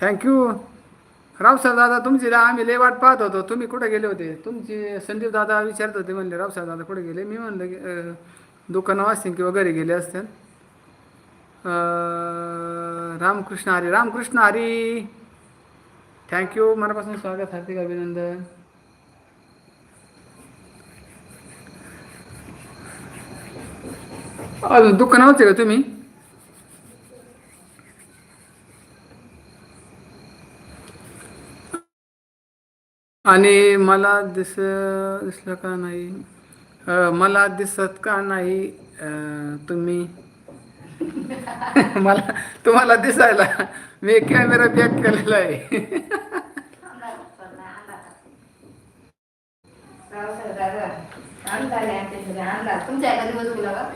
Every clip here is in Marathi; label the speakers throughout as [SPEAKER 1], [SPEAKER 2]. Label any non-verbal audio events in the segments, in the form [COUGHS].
[SPEAKER 1] थँक्यू रावसाहेब दादा तुमची आम्ही लय वाट पाहत होतो. तुम्ही कुठे गेले होते? तुमची संदीप दादा विचारत होते म्हणले रावसाहेब दादा कुठे गेले? मी म्हणलं की दुकानं असतील किंवा घरी गेले असतील. रामकृष्ण हरी रामकृष्ण हरी. थँक्यू मनापासून स्वागत हार्दिक अभिनंदन. अजून दुकानावरचे का तुम्ही? आणि मला दिस दिसलं का नाही? मला दिसत का नाही? तुम्ही? [LAUGHS] मला तुम्हाला दिसायला मी कॅमेरा बॅक केलेला आहे.
[SPEAKER 2] तुमच्या एखादी वस्तू तुला का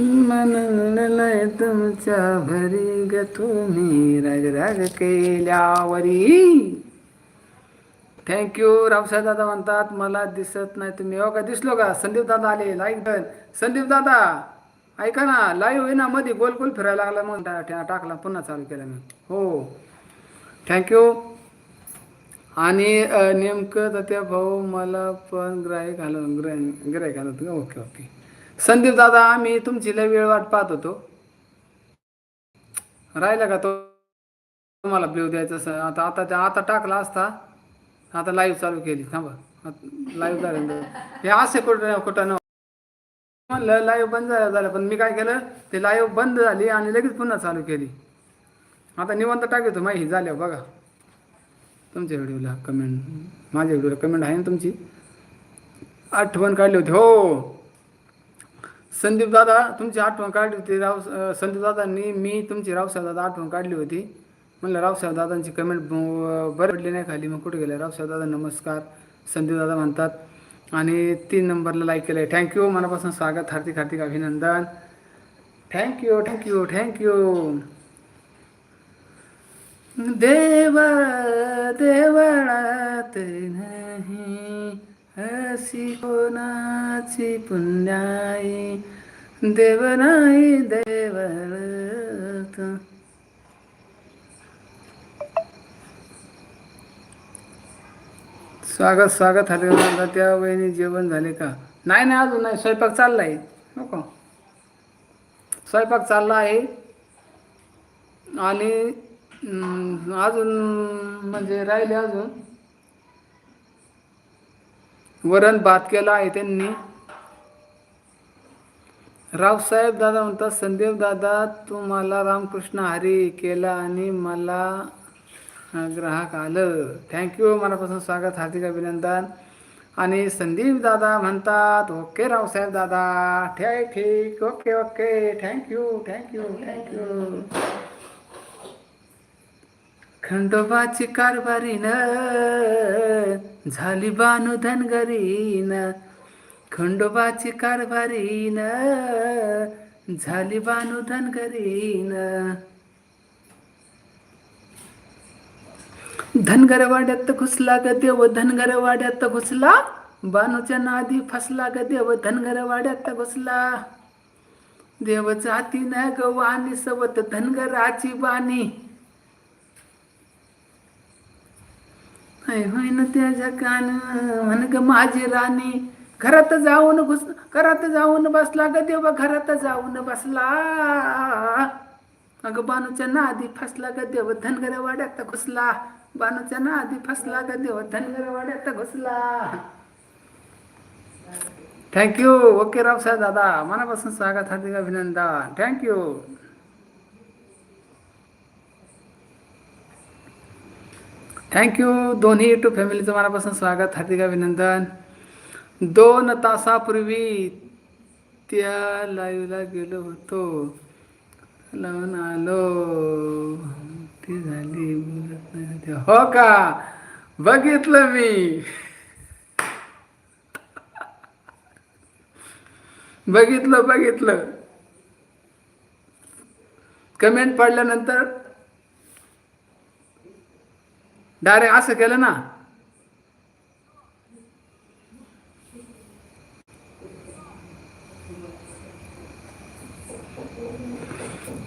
[SPEAKER 1] मनलय तुमच्या भरी ग तुम्ही राग राग केल्यावरी. थँक्यू रावसाहेब दादा म्हणतात मला दिसत नाही. तुम्ही हो का? दिसलो का? संदीप दादा आले लाईव्ह संदीप दादा ऐका ना लाईव्ह होईना मध्ये गोल गोल फिरायला लागला मग टाकला पुन्हा चालू केला मी. हो. थँक्यू आणि नेमकं तर भाऊ मला पण ग्राहक घालून ग्राहक गिरायक घालत का ओके ओके. संदीप दादा आम्ही तुमची लय वेळ वाट पाहत होतो. राहिला का तो? तुम्हाला ब्ल्यू द्यायचा आता आता त्या आता टाकला असता. आता लाईव्ह चालू केली थांबा. लाईव्ह झालं हे असे कुठं कुठं न म्हणलं लाईव्ह बंद झालं झालं पण मी काय केलं ते लाईव्ह बंद झाली आणि लगेच पुन्हा चालू केली. आता निवंत टाकतो माहिती झाल्या बघा. तुमच्या व्हिडिओला कमेंट माझ्या व्हिडिओला कमेंट आहे ना तुमची? आठवण काढली होती हो. संदीप दादा तुमची आठवण काढली होती. राव संदीप दादांनी मी तुमची रावसाहेब दादा आठवण काढली होती. म्हणलं रावसाहेब दादांची कमेंट बरं पडली नाही खाली मग कुठे गेले? रावसाहेब दादा नमस्कार. संदीप दादा म्हणतात. आणि तीन नंबरला लाईक केलं आहे थँक्यू मनापासून स्वागत. हार्दिक हार्दिक अभिनंदन. थँक्यू थँक्यू थँक्यू देव देवळात नाही. अशी कोणाची पुण्याई देव नाही देवळात. स्वागत स्वागत हरिवंता त्या वहिनी जेवण झाले का? नाही नाही अजून नाही. स्वयंपाक चालला आहे नको. स्वयंपाक चालला आहे. आणि अजून म्हणजे राहिले अजून. वरण भात केला आहे त्यांनी. रावसाहेब दादा म्हणतात संदीप दादा तुम्हाला रामकृष्ण हरी केला आणि मला ग्राहक आलं. थँक्यू मनापासून स्वागत हार्दिक अभिनंदन. आणि संदीप दादा म्हणतात ओके रावसाहेब दादा ठीक ठीक. Okay okay. Thank you thank you thank you खंडोबाची कारभारी न झाली बानू धनगरीन खंडोबाची कारभारीन झाली बानू धनगरीन. धनगर वाड्यात घुसला ग देव धनगर वाड्यात घुसला. बानूच्या नादी फसला ग देव धनगर वाड्यात घुसला. देव जाती न गवानी वाणी सवत धनगराची बाणी ऐ होईन त्याच्या कान. म्हण ग माझी राणी घरात जाऊन घुस घरात जाऊन बसला ग देवा घरात जाऊन बसला. अगं बानूच्या नादी फसला ग देव धनगर वाड्यात घुसला. बानूच्या नादी फसला ग देव धनगर वाड्यात घुसला थँक्यू ओके रावसाहेब दादा. मनापासून स्वागत हार्दिक अभिनंदन. थँक्यू थँक्यू दोन्ही यूट्यूब फॅमिलीचं मनापासून स्वागत हार्दिक अभिनंदन. दोन तासापूर्वी त्या लाईव्हला गेलो होतो. लावून आलो. ती झाली बोलत नाही हो का? बघितलं मी. बघितलं बघितलं. कमेंट पडल्यानंतर डायरेक्ट असं केलं ना.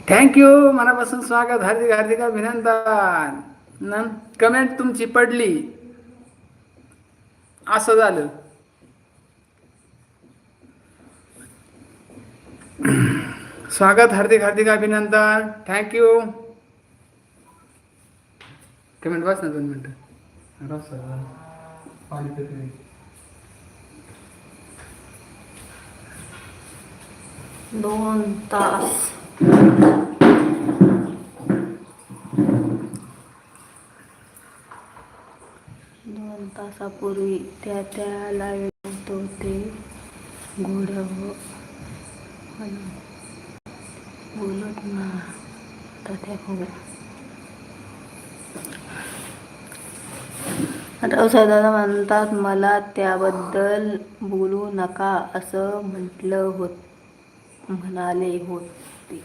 [SPEAKER 1] थँक्यू मनापासून स्वागत. हार्दिक हार्दिक अभिनंदन. न कमेंट तुमची पडली. असं झालं. स्वागत हार्दिक हार्दिक अभिनंदन. थँक्यू कमेंट वाच ना दोन मिनटं. पाणी
[SPEAKER 2] दोन तास. दोन तासापूर्वी त्या त्या लाईव्ह होतो ते घोड्यावर बोलत ना. त्या भाऊ रावसाहेब म्हणतात मला त्याबद्दल बोलू नका असं म्हटलं होत म्हणाले होते.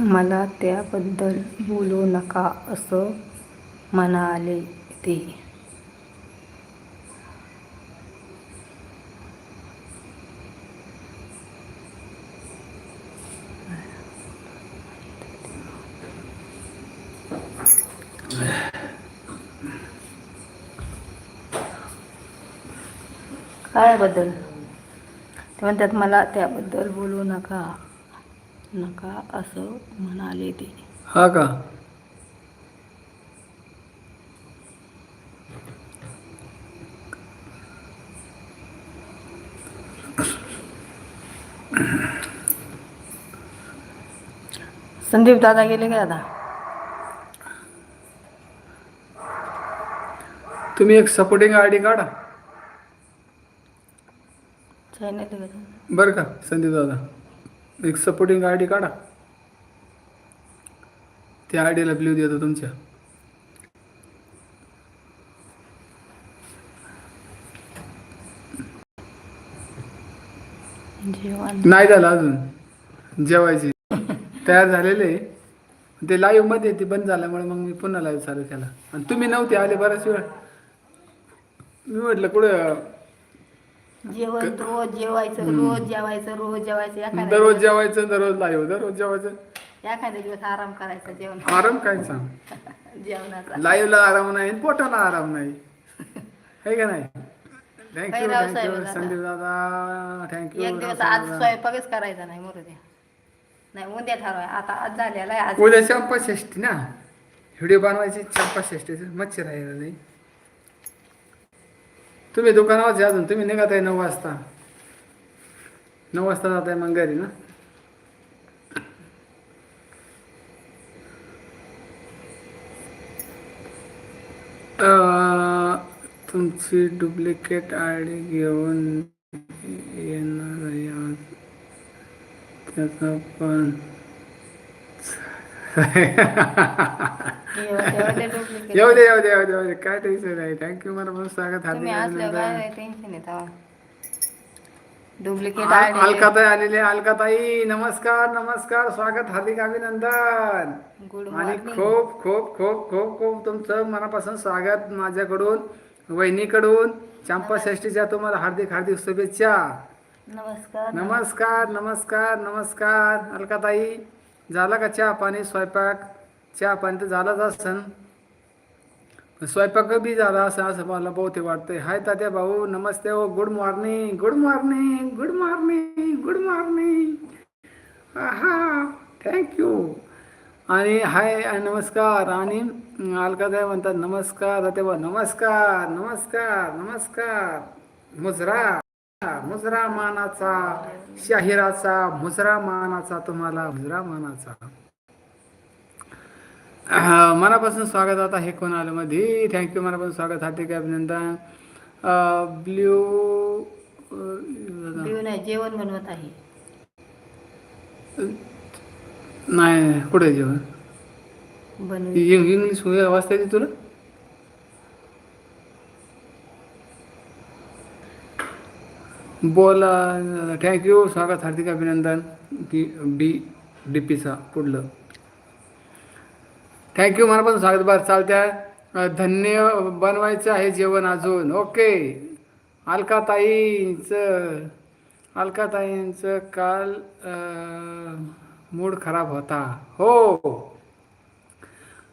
[SPEAKER 2] मला त्याबद्दल बोलू नका असं म्हणाले ते. काय बद्दल ते म्हणतात मला त्याबद्दल बोलू नका. नका असं म्हणाले ते.
[SPEAKER 1] हा का?
[SPEAKER 2] संदीप दादा गेले का दादा
[SPEAKER 1] तुम्ही एक सपोर्टिंग आय डी काढा. बरं का संदीप दादा. एक सपोर्टिंग आय डी काढा. त्या आय डीला ब्ल्यू देतो तुमच्या. नाही झालं अजून. जेवायची. तयार झालेले ते लाईव्हमध्ये ते बंद झाल्यामुळे मग मी पुन्हा लाईव्ह चालू केला. आणि तुम्ही नव्हते आले बराच वेळ. मी म्हटलं कुठं
[SPEAKER 2] जेवण रोज जेवायचं रोज जेवायचं रोज जेवायचं एखाद्या
[SPEAKER 1] दररोज जेवायचं दररोज लाईव्ह दररोज जेवायचं.
[SPEAKER 2] एखाद्या दिवस आराम करायचा जेवण.
[SPEAKER 1] आराम काय सांग? [LAUGHS]
[SPEAKER 2] जेवणाचा.
[SPEAKER 1] लाईव्हला आराम नाही आणि पोटाला आराम नाही. आहे का नाही? थँक्यू
[SPEAKER 2] राव
[SPEAKER 1] थँक्यू
[SPEAKER 2] दादा.
[SPEAKER 1] संदीप दादा. थँक्यू
[SPEAKER 2] एक दिवस आज स्वयंपाकच करायचा नाही मरू द्या नाही उद्या ठरवाय आता आज झालेला आहे आज
[SPEAKER 1] उद्या चंपा षष्ठी ना. व्हिडिओ बनवायची चंपा षष्टीचं मच्छर आहे नाही तुम्ही दुकानावरच या अजून. तुम्ही निघत आहे नऊ वाजता. नऊ वाजता जात आहे मग घरी ना. तुमची डुप्लिकेट आय डी घेऊन येणार आहे त्याचा पण [LAUGHS] येऊ दे येऊ दे येऊ दे येऊ दे. काय टेन्शन नाही थँक्यू मला स्वागत.
[SPEAKER 2] तुम्ही
[SPEAKER 1] हार्दिक
[SPEAKER 2] टेन्शन येतं डुप्लिकेट
[SPEAKER 1] अलकाताई आलेले अलकाताई नमस्कार नमस्कार. स्वागत हार्दिक अभिनंदन.
[SPEAKER 2] गुड
[SPEAKER 1] आणि
[SPEAKER 2] मॉर्निंग
[SPEAKER 1] खूप खूप खूप खूप खूप तुमचं मनापासून स्वागत माझ्याकडून वहिनीकडून. चंपा षष्टीच्या तुम्हाला हार्दिक हार्दिक शुभेच्छा.
[SPEAKER 2] नमस्कार.
[SPEAKER 1] नमस्कार नमस्कार नमस्कार. अलकाताई झाला का चहा पाणी? स्वयंपाक? चहा पाणी तर झालाच असन. स्वयंपाक बी झाला असं असं मला बहुते वाटतंय. हाय तात्या भाऊ नमस्ते हो good morning good morning good morning good morning हा थँक्यू आणि हाय नमस्कार. आणि अलकादाय म्हणतात नमस्कार तात्या भाऊ नमस्कार नमस्कार नमस्कार. मुजरा मुजरा मानाचा शाहिराचा मुजरा मानाचा तुम्हाला मुजरा मानाचा. मनापासून स्वागत आता हे कोण आलं मध्ये थँक्यू मनापासून स्वागत. हार्दिक अभिनंदन. ब्ल्यू
[SPEAKER 2] देऊ नाही जेवण बनवत आहे.
[SPEAKER 1] नाही कुठे जेवण? इंग्लिश वाचता येते तुला? बोला थँक्यू स्वागत हार्दिक अभिनंदन. की बी डी पीचा पुढलं. थँक्यू मला पण स्वागत बरं चालत्या. धन्य बनवायचं आहे जेवण अजून. ओके अलकाताईचं अलकाताईंचं काल मूड खराब होता. हो.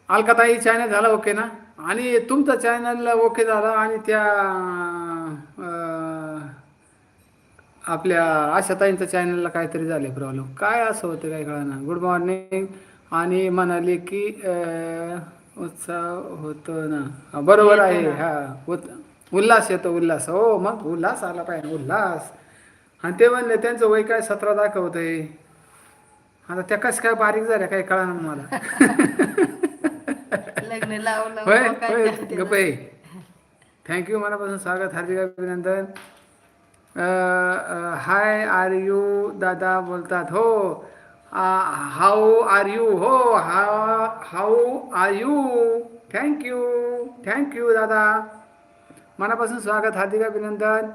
[SPEAKER 1] अलकाताई चॅनल झाला ओके ना? आणि तुमचं चॅनल ओके झाला आणि त्या आपल्या आशाताईंच्या चॅनलला काहीतरी झाले प्रॉब्लेम काय असं होतं काय कळणार गुड मॉर्निंग आणि म्हणाले की उत्साह होतो ना. हा, बरोबर आहे. हा उत- उल्हास येतो उल्हास. हो मग उल्हास आला पाहिजे उल्हास. आणि ते म्हणले त्यांचं वय काय सतरा दाखवतंय. आता त्या कसं काय बारीक झाल्या काही कळणार मला. [LAUGHS]
[SPEAKER 2] लग्न लावलं
[SPEAKER 1] होय
[SPEAKER 2] मग काय
[SPEAKER 1] होय
[SPEAKER 2] करते?
[SPEAKER 1] गप्पे थँक्यू मनापासून स्वागत हार्दिक अभिनंदन. हाय आर यू दादा बोलतात. हो हाऊ आर यू हो हा how are you thank you thank you दादा. मनापासून स्वागत हार्दिक अभिनंदन.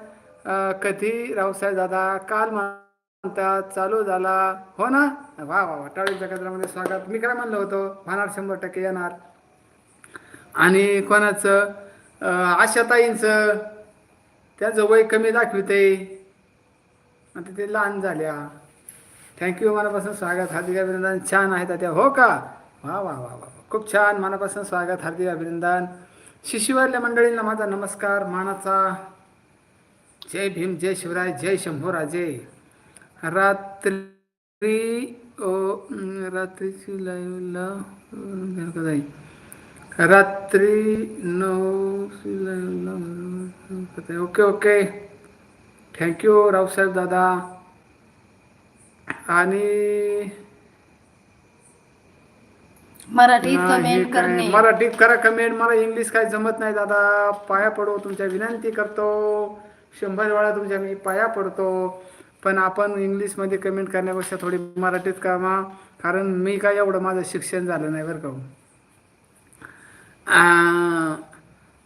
[SPEAKER 1] कधी रावसाहेब दादा? काल म्हणतात चालू झाला. हो ना? वा वा वा. टाळी जगत्रामध्ये स्वागत. मी काय म्हणलं होतं? होणार शंभर टक्के येणार. आणि कोणाचं? आशाताईंचं. त्याचं वय कमी दाखविते. आता ते लहान झाल्या. थँक्यू मनापासून स्वागत. हार्दिक अभिनंदन. छान आहेत त्या. हो का? वा वा वा वा. खूप छान. मनापासून स्वागत. हार्दिक अभिनंदन. शिशिवरल्या मंडळींना माझा नमस्कार. मानाचा. जय भीम जय शिवराय जय शंभूराजे रात्री ओ रात्रीची लाईव्हला रात्री नऊ ओके ओके. थँक्यू रावसाहेब दादा. आणि
[SPEAKER 2] मराठीत कमेंट करणे.
[SPEAKER 1] मराठीत करा कमेंट मला इंग्लिश काय जमत नाही दादा. पाया पडो तुमच्या विनंती करतो. शंभर वेळा तुमच्या मी पाया पडतो. पण आपण इंग्लिशमध्ये कमेंट करण्यापेक्षा थोडी मराठीत कामा. कारण मी काय एवढं माझं शिक्षण झालं नाही बरं का.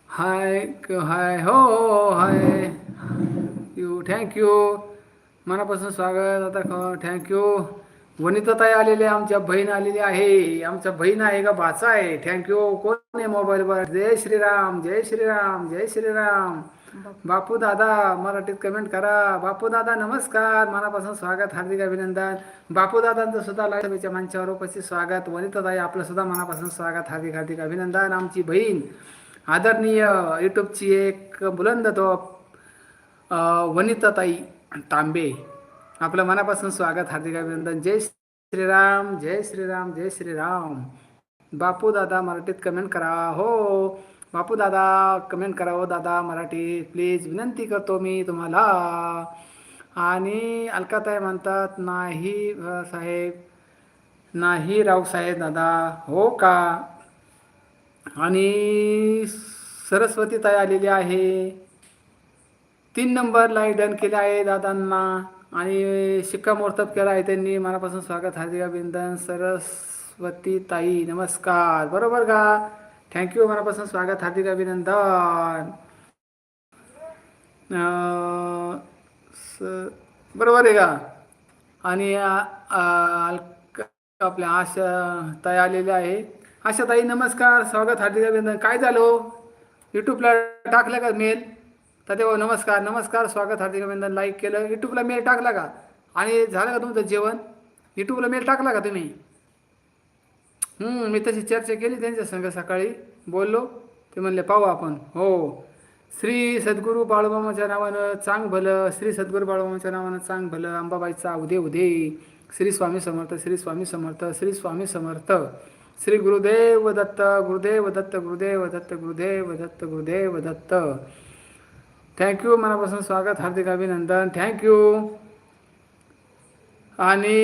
[SPEAKER 1] हाय हाय हो हो हाय यू थँक्यू मनापासून स्वागत. आता थँक्यू वनिताताई आलेले आमच्या बहीण आलेली आहे. आमच्या बहीण आहे का? भाचा आहे. थँक्यू कोण आहे मोबाईलवर जय श्रीराम जय श्रीराम जय श्रीराम. बापू दादा मराठीत कमेंट करा. बापू दादा नमस्कार. मनापासून स्वागत. हार्दिक अभिनंदन. बापू दादांचं सुद्धा लाईव्हच्या मंचावर उपस्थित स्वागत. वनिताताई आपलं सुद्धा मनापासून स्वागत. हार्दिक हार्दिक अभिनंदन. आमची बहीण आदरणीय यूट्यूबची एक बुलंद तो वनिताताई. तांबे. आपलं मनापासून स्वागत हार्दिक अभिनंदन. जय श्रीराम जय श्रीराम जय श्रीराम. बापू दादा मराठीत कमेंट करा. हो. बापू दादा कमेंट करा हो दादा मराठीत. प्लीज विनंती करतो मी तुम्हाला. आणि अलकाताई म्हणतात नाही साहेब. नाही रावसाहेब दादा. हो का? आणि सरस्वती ताई आलेली आहे. तीन नंबर लाइट डन केले आहे दादांना आणि शिक्कामोर्तब केला आहे त्यांनी. मनापासून स्वागत हार्दिक अभिनंदन सरस्वती ताई नमस्कार. बरोबर का? थँक्यू मनापासून स्वागत हार्दिक अभिनंदन. स- बरोबर आहे का? आणि आपल्या आशा ताई आलेल्या आहे. आशा ताई नमस्कार स्वागत हार्दिक अभिनंदन. काय झालं हो? यूट्यूबला टाकलं का मेल तर तेव्हा नमस्कार नमस्कार स्वागत हार्दिक अभिनंदन. लाईक केलं यूट्यूबला मेल टाकला का? आणि झालं का तुमचं जेवण? यूट्यूबला मेल टाकला का तुम्ही? मी तशी चर्चा केली त्यांच्या संग सकाळी. बोललो ते म्हणले पाहू आपण. हो. श्री सद्गुरू बाळूबामाच्या नावानं चांग भलं श्री सद्गुरू बाळूबामाच्या नावानं चांग भलं अंबाबाईचा उदे उदे. श्री स्वामी समर्थ श्री स्वामी समर्थ श्री स्वामी समर्थ. श्री गुरुदेव दत्त गुरुदेव दत्त गुरुदेव दत्त गुरुदेव दत्त गुरुदेव दत्त. थँक्यू मनापासून स्वागत हार्दिक अभिनंदन थँक्यू आणि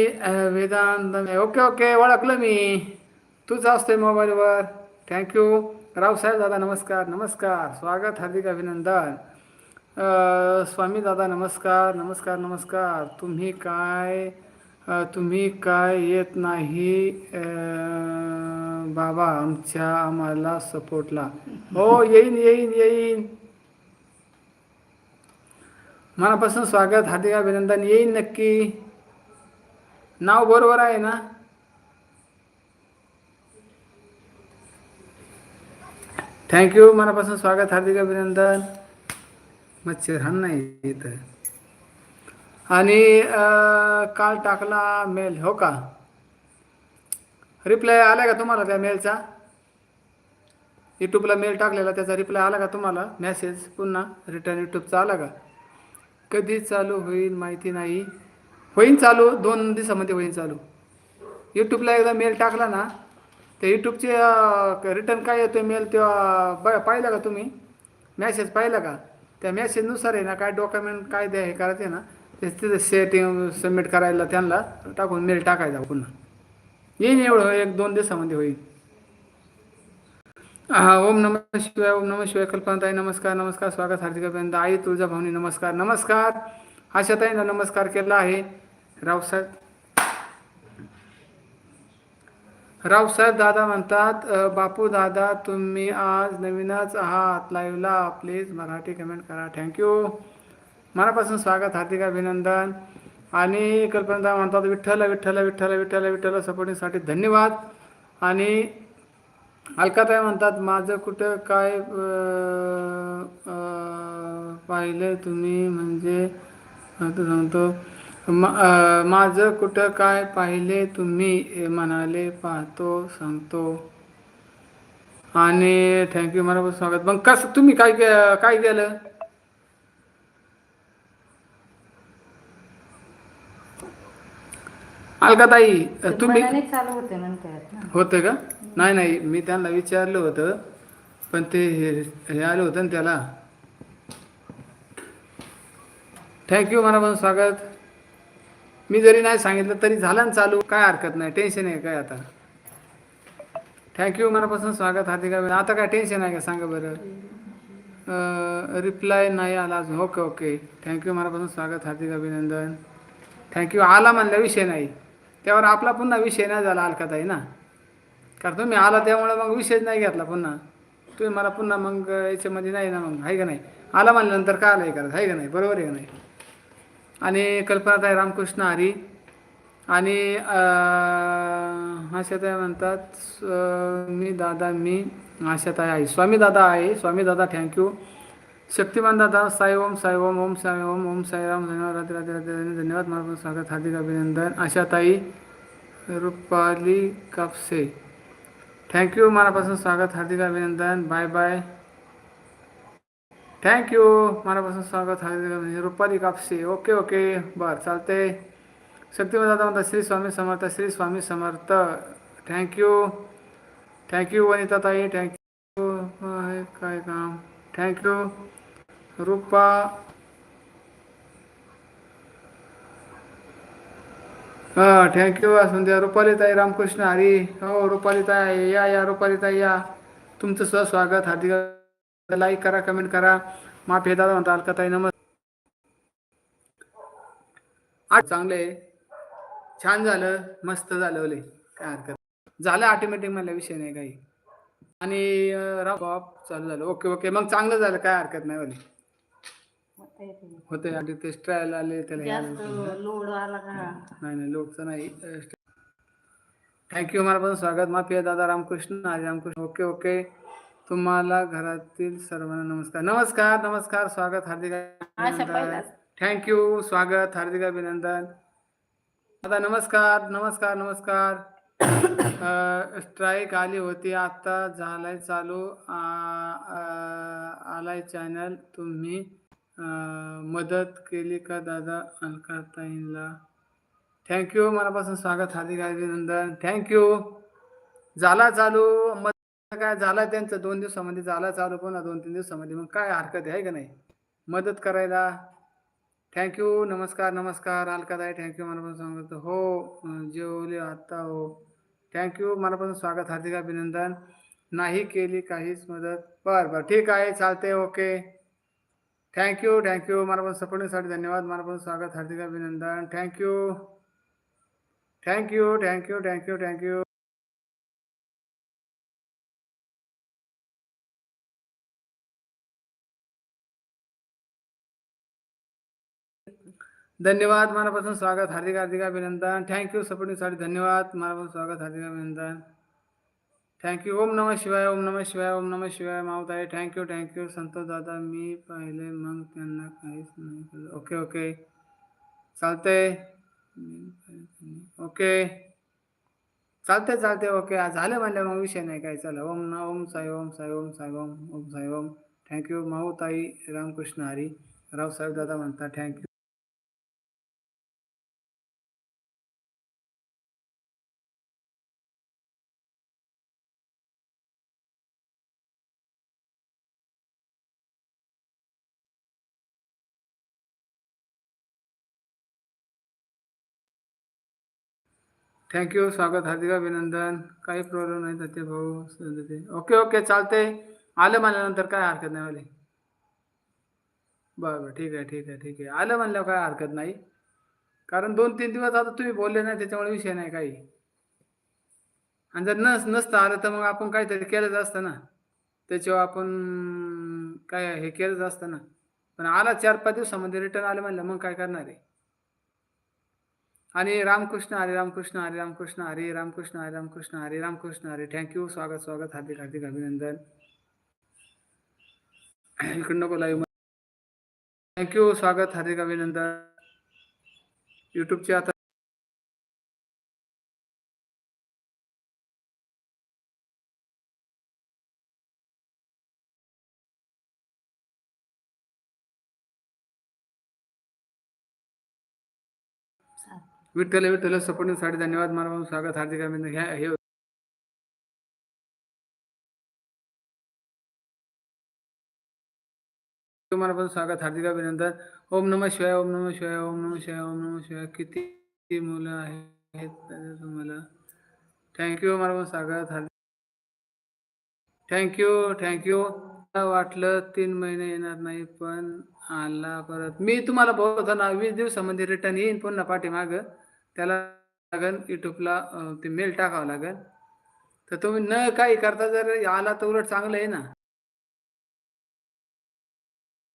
[SPEAKER 1] वेदांत ओके ओके ओळखलं मी तूच असतोय मोबाईलवर थँक्यू रावसाहेब दादा नमस्कार नमस्कार स्वागत हार्दिक अभिनंदन स्वामी दादा नमस्कार नमस्कार नमस्कार तुम्ही काय तुम्ही काय येत नाही बाबा आमच्या आम्हाला सपोर्टला हो येईन येईन येईन मनापासून स्वागत हार्दिक अभिनंदन. येईन नक्की. नाव बरोबर आहे ना? थँक्यू मनापासून स्वागत हार्दिक अभिनंदन. मच्छर हा नाही इथं. आणि काल टाकला मेल हो का? रिप्लाय आला का तुम्हाला त्या मेलचा? यूट्यूबला मेल टाकलेला त्याचा रिप्लाय आला का तुम्हाला? मेसेज पुन्हा रिटर्न यूट्यूबचा आला का? कधी चालू होईल माहिती नाही. होईन चालू दोन दिवसामध्ये होईन चालू. यूट्यूबला एकदा मेल टाकला ना तर यूट्यूबचे रिटर्न काय येतो मेल तेव्हा ब पाहिलं का तुम्ही? मॅसेज पाहिला का? त्या मॅसेजनुसार आहे ना काय डॉक्युमेंट काय द्या हे करायचं आहे ना ते तिथे सेटिंग सबमिट करायला त्यांना टाकून मेल टाकायचा पुन्हा. येईन एवढं एक दोन दिवसामध्ये होईल हा ओम नमः शिवाय ओम नमः शिवाय कल्पनाताई नमस्कार नमस्कार स्वागत हार्दिक अभिनंद आई तुळजाभवानी नमस्कार नमस्कार. आशाताईंना नमस्कार केला आहे. रावसाहेब रावसाहेब दादा म्हणतात बापू दादा तुम्ही आज नवीनच आहात. लाईव्हला प्लीज मराठी कमेंट करा. थँक्यू मनापासून स्वागत हार्दिक अभिनंदन. आणि कल्पना म्हणतात विठ्ठल विठ्ठल विठ्ठल विठ्ठल विठ्ठल सपोर्टिंगसाठी धन्यवाद. आणि अलकाताई म्हणतात माझं कुठं काय पाहिलं तुम्ही म्हणजे आता सांगतो माझं कुठं काय पाहिले तुम्ही? म्हणाले पाहतो सांगतो. आणि थँक्यू मला स्वागत. मग कसं तुम्ही काय काय केलं? अलकाताई तुम्ही
[SPEAKER 2] होतं
[SPEAKER 1] का? नाही नाही मी त्यांना विचारलं होतं पण ते हे हे आलं होतं ना त्याला. थँक्यू मनापासून स्वागत. मी जरी नाही सांगितलं तरी झालं ना चालू. काय हरकत नाही टेन्शन आहे काय आता? थँक्यू मनापासून स्वागत हार्दिका आता काय टेन्शन आहे का? सांगा बरं. रिप्लाय नाही आला अजून. ओके ओके थँक्यू मनापासून स्वागत हार्दिक अभिनंदन. थँक्यू आला म्हणला विषय नाही. त्यावर आपला पुन्हा विषय नाही झाला हरकत आहे ना? कारण तुम्ही आला त्यामुळे मग विषयच नाही घेतला पुन्हा. तुम्ही मला पुन्हा मग याच्यामध्ये नाही ना मग आहे का नाही? आला म्हणल्यानंतर काय आलं करत आहे का नाही? बरोबर आहे का नाही? आणि कल्पनाताई रामकृष्ण हरी आणि आशाताई म्हणतात स- मी दादा मी आशाताई आहे. स्वामी दादा आहे. स्वामी दादा थँक्यू शक्तिमान दादा साई ओम साई ओम ओम साई ओम ओम साईराम धन्यवाद रात्री राधे राधे राधे. धन्यवाद. मला स्वागत हार्दिक अभिनंदन. आशाताई रुपाली कापसे. थँक्यू मनापासून स्वागत हार्दिक अभिनंदन बाय बाय थँक्यू मनापासून स्वागत हार्दिक अभिनंदन रुपाली कापसे ओके ओके बरं चालते शक्तिमान दादा म्हणता Shri Swami Samarth Shri Swami Samarth thank you thank you Vanita ताई थँक्यू काय काम थँक्यू रुपा हां थँक्यू संध्या रुपालीताई रामकृष्ण हरी. हो रुपालीताई या या रुपालीताई या. तुमचं सहस्वागत हार्दिक लाईक करा कमेंट करा. माफी दादा म्हणता अलकाताई नमस्कार आज चांगले. आहे. छान झालं मस्त झालं ओले. काय हरकत झालं ऑटोमॅटिक मला विषय नाही काही. आणि राव चालू झालं. ओके ओके मग चांगलं झालं काय हरकत नाही होते आणि ते ट्रायल आले त्याला हे आलं.
[SPEAKER 2] जास्त लोड आला का?
[SPEAKER 1] नाही नाही लोकचं नाही. थँक्यू मनापासून स्वागत. माफी आहे दादा रामकृष्ण हरी रामकृष्ण. ओके ओके तुम्हाला घरातील सर्वांना नमस्कार. नमस्कार नमस्कार. स्वागत. हार्दिक अभिनंदन.
[SPEAKER 2] पहिलाच.
[SPEAKER 1] थँक्यू स्वागत. हार्दिक अभिनंदन. दादा नमस्कार. नमस्कार नमस्कार. [COUGHS] स्ट्राईक आली होती. आता झालाय चालू. आ- आ- आलाय चॅनल तुम्ही मदत केली का दादा अलकाताईंना थँक्यू मनापासून स्वागत. हार्दिक अभिनंदन. थँक्यू झाला चालू. मदत काय झाला त्यांचं? दोन दिवसामध्ये झाला चालू पुन्हा दोन तीन दिवसामध्ये. मग काय हरकत आहे का नाही? मदत करायला. थँक्यू नमस्कार नमस्कार. अलकाताई थँक्यू मनापासून स्वागत. हो जेवले आता हो. थँक्यू मनापासून स्वागत. हार्दिक अभिनंदन. नाही केली काहीच मदत. बरं बरं. ठीक आहे. चालते ओके थँक्यू थँक्यू मनापासून सपोर्टिंगसाठी धन्यवाद. मनापासून स्वागत हार्दिक अभिनंदन. Thank you thank you thank you thank you thank you धन्यवाद. मनापासून स्वागत हार्दिक हार्दिक अभिनंदन. थँक्यू सपोर्टिंगसाठी धन्यवाद. मनापासून स्वागत हार्दिक अभिनंदन. थँक्यू ओम नमः शिवाय ओम नमः शिवाय ओम नमः शिवाय माऊताई thank you thank you you Santosh दादा मी पाहिले मग ओके ओके चालतंय ओके चालतंय चालतंय ओके आज झालं म्हणलं मग विषय नाही काय चला ओम ना ओम साई ओम साई ओम साई ओम ओम साई ओम थँक्यू माऊताई रामकृष्ण हरी रावसाहेब दादा म्हणता थँक्यू थँक्यू स्वागत हार्दिक अभिनंदन. काही प्रॉब्लेम नाही तर ते भाऊ ते ओके ओके चालते आलं म्हणल्यानंतर काय हरकत नाही वाले. बरं बरं ठीक आहे ठीक आहे ठीक आहे. आलं म्हणल्यावर काय हरकत नाही. कारण दोन तीन दिवस आता तुम्ही बोलले नाही त्याच्यामुळे विषय नाही काही. आणि जर नस नसतं आलं तर मग आपण काहीतरी केलंच असतं ना. त्याच्यावर आपण काय हे केलंच असतं ना. पण आला चार पाच दिवसामध्ये रिटर्न आलं म्हणलं मग काय करणार आहे? आणि रामकृष्ण हरे रामकृष्ण हरे रामकृष्ण हरे रामकृष्ण हरे रामकृष्ण हरे रामकृष्ण हरे। थँक्यू स्वागत स्वागत हार्दिक हार्दिक अभिनंदन। इकडं नको लाईव्ह थँक्यू स्वागत हार्दिक अभिनंदन। यूट्यूबचे आता विठ्ठल विठ्ठल सपोर्टिंगसाठी धन्यवाद मला स्वागत हार्दिक अभिनंदन. ह्या हे तुम्हाला पण स्वागत हार्दिक अभिनंदन. ओम नम शिवाय ओम नम शिवाय ओम नम शिवाय ओम नम शिवाय. किती मुलं आहेत तुम्हाला? थँक्यू मला स्वागत हार्दिक थँक्यू थँक्यू वाटलं तीन महिने येणार नाही पण आला परत. मी तुम्हाला बोलतो ना वीस दिवसामध्ये रिटर्न येईन पुन्हा पाठीमागं. त्याला लागेल यूट्यूबला ते मेल टाकावं लागेल तर तुम्ही न काही करता जर आला तर उलट चांगलं आहे ना.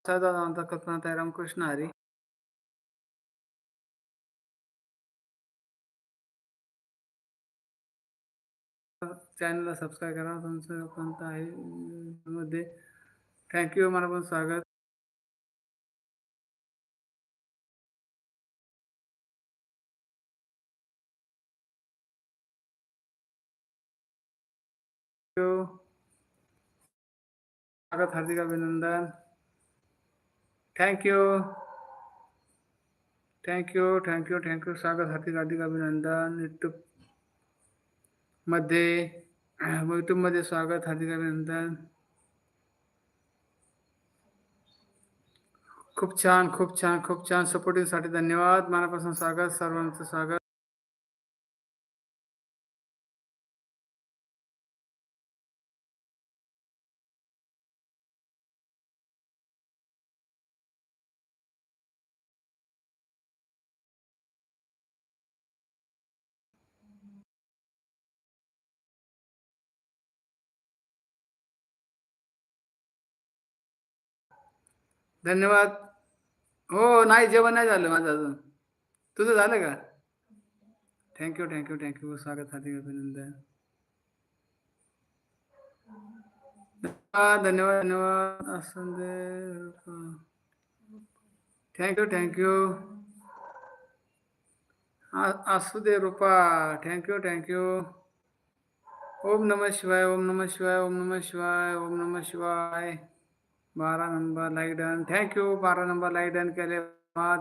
[SPEAKER 1] सदानंद कल्पना रामकृष्ण हरी. चॅनलला सबस्क्राईब करा. तुमचं कोणतं आहे. मध्ये. थँक्यू मला पण स्वागत. स्वागत हार्दिक अभिनंदन। थँक्यू थँक्यू थँक्यू यू स्वागत हार्दिक हार्दिक अभिनंदन यूट्यूब मध्ये। [CLEARS THROAT] यूट्यूबमध्ये स्वागत हार्दिक अभिनंदन। खूप छान खूप छान खूप छान सपोर्टिंगसाठी धन्यवाद। मनापासून स्वागत, सर्वांचं स्वागत। धन्यवाद. हो, नाही, जेवण नाही झालं माझं अजून. तुझं झालं का? थँक्यू थँक्यू थँक्यू स्वागत, हार्दिक अभिनंदन. धन्यवाद धन्यवाद धन्यवाद. असं थँक्यू थँक्यू असू दे, Rupa. Thank you thank you Om नम शिवाय, ओम नम शिवाय, ओम नम शिवाय, ओम नम शिवाय. बारा number like done. Thank you बारा नंबर लाईक डन केले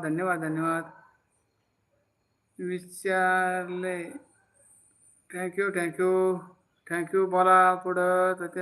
[SPEAKER 1] धन्यवाद धन्यवाद। विचारले थँक्यू थँक्यू थँक्यू बोला पुढं तर ते